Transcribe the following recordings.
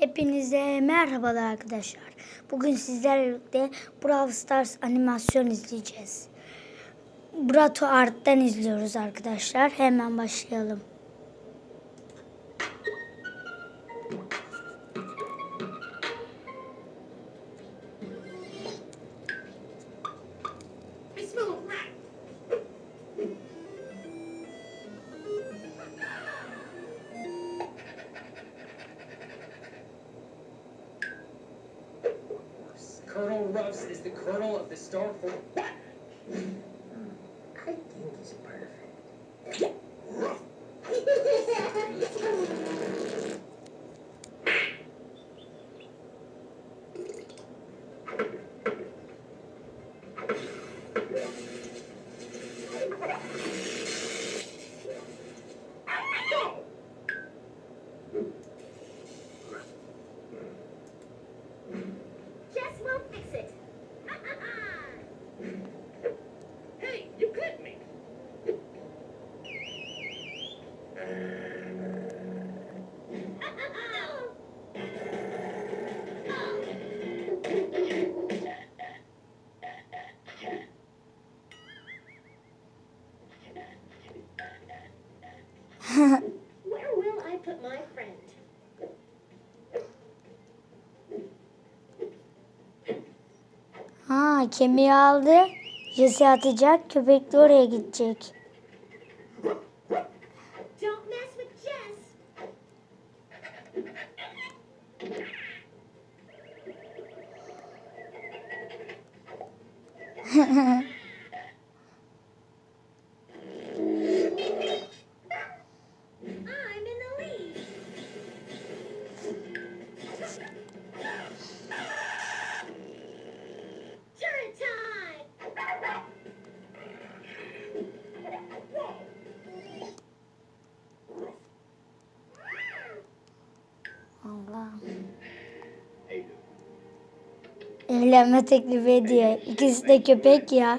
Hepinize merhabalar arkadaşlar. Bugün sizlerle birlikte Brawl Stars animasyon izleyeceğiz. Brato Art'tan izliyoruz arkadaşlar. Hemen başlayalım. Colonel Ruffs is the Colonel of the Starfleet. Ha kemiği aldı. Jesse atacak. Köpek de oraya gidecek. Don't mess with Jess. I'm Evlenme teklifi ediyor. İkisi de köpek ya.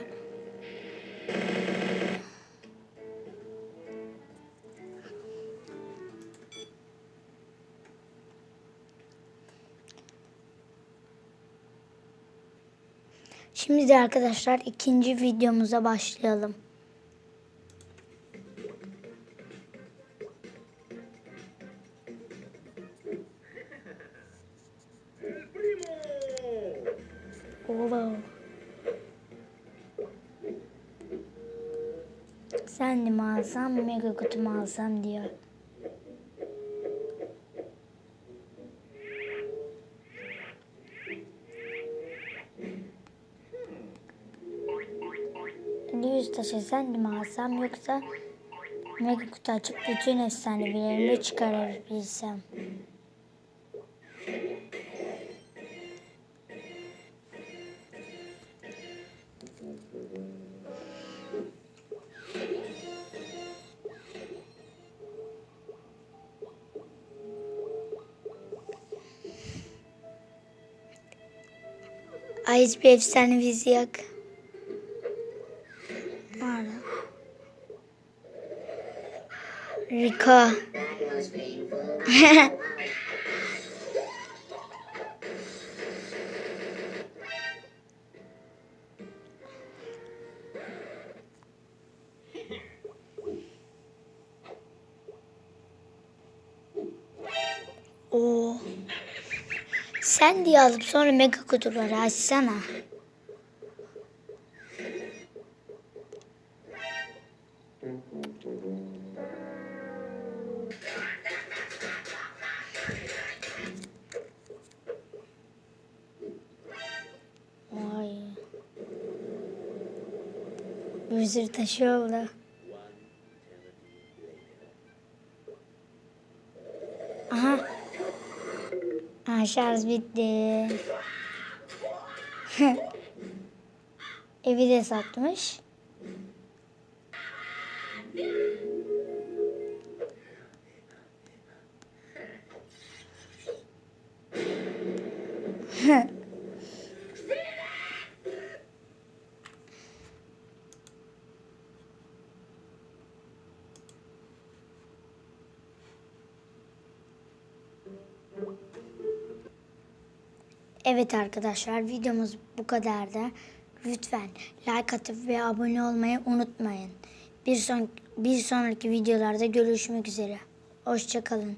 Şimdi de arkadaşlar ikinci videomuza başlayalım. Wow. Sen mi alsam, mega kutu mu alsam diyor. Yüz taşı sen mi alsam yoksa mega kutu açıp bütün efsanelerimi çıkarabilsem. Ay hiçbir efsane vizi yok. Var. Rico. Sen diye alıp sonra mega kutuları açsana. Vay. Vizir taşı oldu. Ha şarj bitti. Evi de satmış. Heh. Evet arkadaşlar videomuz bu kadardı. Lütfen like atıp ve abone olmayı unutmayın. Bir son bir sonraki videolarda görüşmek üzere. Hoşçakalın.